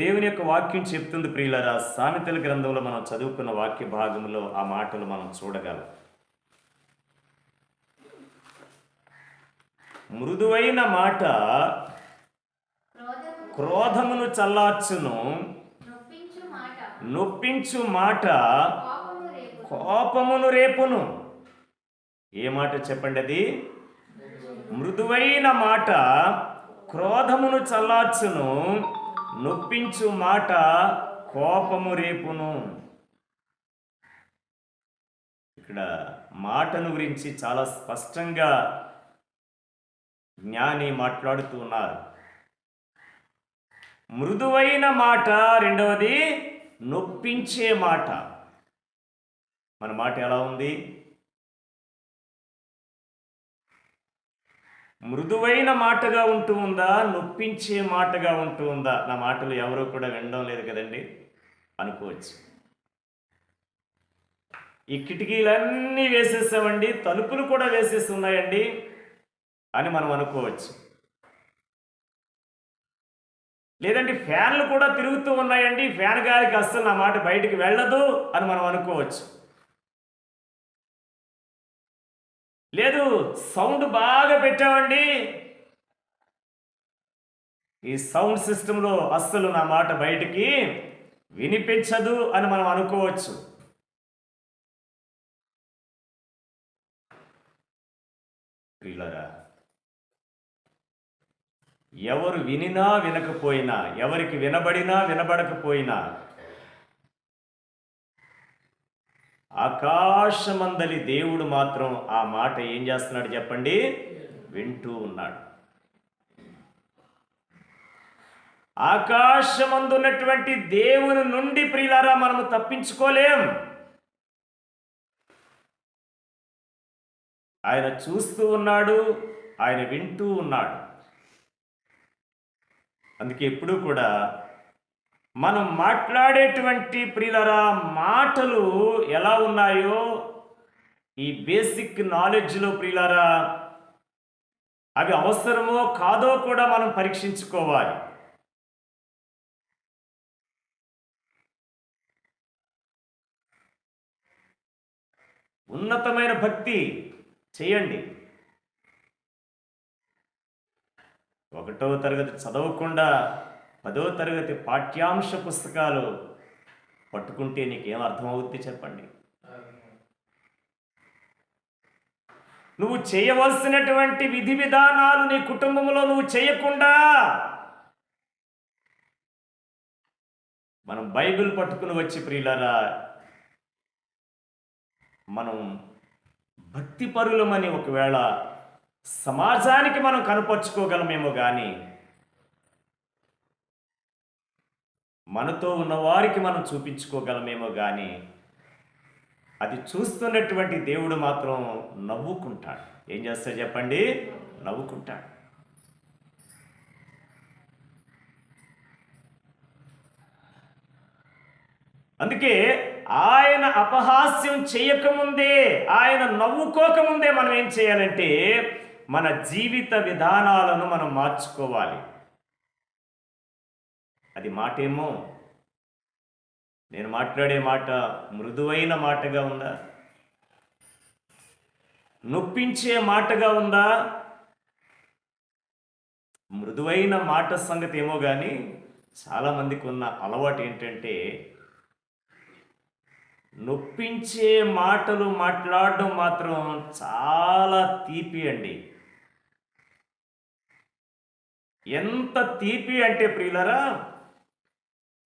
దేవుని యొక్క వాక్యం చెప్తుంది ప్రియులరా. సామెతల గ్రంథంలో మనం చదువుకున్న వాక్య భాగంలో ఆ మాటలు మనం చూడగలం. మృదువైన మాట క్రోధమును చల్లార్చును. నొప్పించు మాట కోపమును రేపును. ఏ మాట చెప్పండి అది? మృదువైన మాట క్రోధమును చల్లార్చును. నొప్పించు మాట కోపము రేపును. ఇక్కడ మాటను గురించి చాలా స్పష్టంగా జ్ఞాని మాట్లాడుతూ ఉన్నారు. మృదువైన మాట రెండవది నొప్పించే మాట. మన మాట ఎలా ఉంది? మృదువైన మాటగా ఉంటూ ఉందా? నొప్పించే మాటగా ఉంటూ ఉందా? నా మాటలు ఎవరో కూడా వినడం లేదు కదండి. అనుకోవచ్చు. ఈ కిటికీలన్నీ వేసేసామండి. తలుపులు కూడా వేసేసి ఉన్నాయండి అని మనం అనుకోవచ్చు. లేదంటే ఫ్యాన్లు కూడా తిరుగుతూ ఉన్నాయండి. ఫ్యాన్ గాలికి అస్సలు నా మాట బయటికి వెళ్ళదు అని మనం అనుకోవచ్చు. లేదు సౌండ్ బాగా పెట్టామండి ఈ సౌండ్ సిస్టంలో అస్సలు నా మాట బయటికి వినిపించదు అని మనం అనుకోవచ్చు. ప్రియులరా ఎవరు వినినా వినకపోయినా ఎవరికి వినబడినా వినబడకపోయినా ఆకాశమందలి దేవుడు మాత్రం ఆ మాట ఏం చేస్తున్నాడు చెప్పండి? వింటూ ఉన్నాడు. ఆకాశమందున్నటువంటి దేవుని నుండి ప్రియులారా మనము తప్పించుకోలేం. ఆయన చూస్తూ ఉన్నాడు ఆయన వింటూ ఉన్నాడు. అందుకే ఎప్పుడూ కూడా మనం మాట్లాడేటువంటి ప్రియులరా మాటలు ఎలా ఉన్నాయో ఈ బేసిక్ నాలెడ్జ్లో ప్రియులరా అవి అవసరమో కాదో కూడా మనం పరీక్షించుకోవాలి. ఉన్నతమైన భక్తి చేయండి. ఒకటో తరగతి చదవకుండా పదో తరగతి పాఠ్యాంశ పుస్తకాలు పట్టుకుంటే నీకేం అర్థమవుద్ది చెప్పండి. నువ్వు చేయవలసినటువంటి విధి విధానాలు నీ కుటుంబంలో నువ్వు చేయకుండా మనం బైబిల్ పట్టుకుని వచ్చి ప్రియులరా మనం భక్తి పరులమని ఒకవేళ సమాజానికి మనం కనపరుచుకోగలమేమో కానీ మనతో ఉన్న వారికి మనం చూపించుకోగలమేమో కానీ అది చూస్తున్నటువంటి దేవుడు మాత్రం నవ్వుకుంటాడు. ఏం చేస్తాడు చెప్పండి? నవ్వుకుంటాడు. అందుకే ఆయన అపహాస్యం చేయకముందే ఆయన నవ్వుకోకముందే మనం ఏం చేయాలంటే మన జీవిత విధానాలను మనం మార్చుకోవాలి. అది మాటేమో? నేను మాట్లాడే మాట మృదువైన మాటగా ఉందా? నొప్పించే మాటగా ఉందా? మృదువైన మాట సంగతి ఏమో కానీ చాలామందికి ఉన్న అలవాటు ఏంటంటే నొప్పించే మాటలు మాట్లాడడం మాత్రం చాలా తీపి అండి. ఎంత తీపి అంటే ప్రియులరా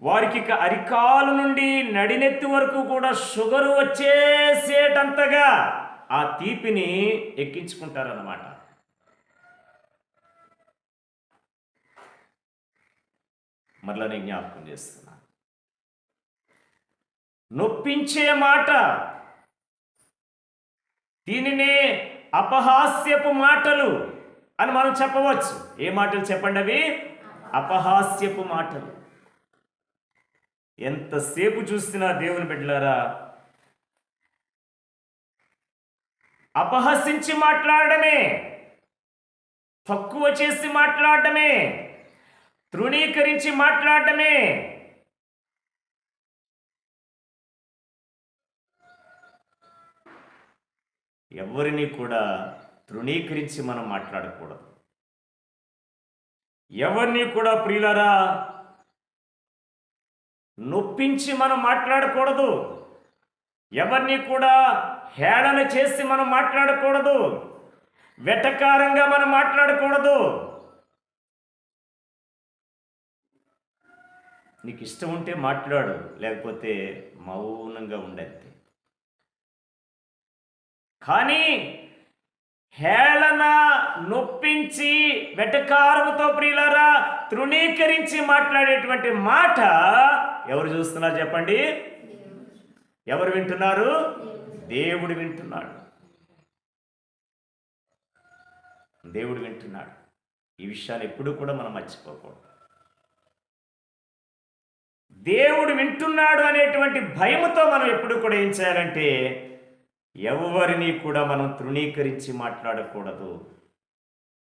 వారికి అరికాలు నుండి నడినెత్తి వరకు కూడా షుగర్ వచ్చేసేటంతగా ఆ తీపిని ఎక్కించుకుంటారన్నమాట. మరలా నేను జ్ఞాపకం చేస్తున్నా. నొప్పించే మాట దీనినే అపహాస్యపు మాటలు అని మనం చెప్పవచ్చు. ఏ మాటలు చెప్పండి అవి అపహాస్యపు మాటలు. ఎంతసేపు చూసినా దేవుని బిడ్డలారా? అపహసించి మాట్లాడమే. తక్కువ చేసి మాట్లాడటమే తృణీకరించి మాట్లాడటమే ఎవరిని కూడా తృణీకరించి మనం మాట్లాడకూడదు. ఎవరిని కూడా ప్రియులరా నొప్పించి మనం మాట్లాడకూడదు. ఎవరిని కూడా హేళన చేసి మనం మాట్లాడకూడదు. వెటకారంగా మనం మాట్లాడకూడదు. నీకు ఇష్టం ఉంటే మాట్లాడు లేకపోతే మౌనంగా ఉండద్ది. కానీ హేళన నొప్పించి వెటకారముతో ప్రియులారా తృణీకరించి మాట్లాడేటువంటి మాట ఎవరు చూస్తున్నారు చెప్పండి? ఎవరు వింటున్నారు? దేవుడు వింటున్నాడు. దేవుడు వింటున్నాడు. ఈ విషయాన్ని ఎప్పుడూ కూడా మనం మర్చిపోకూడదు. దేవుడు వింటున్నాడు అనేటువంటి భయముతో మనం ఎప్పుడు కూడా ఏం చేయాలంటే ఎవరిని కూడా మనం తృణీకరించి మాట్లాడకూడదు.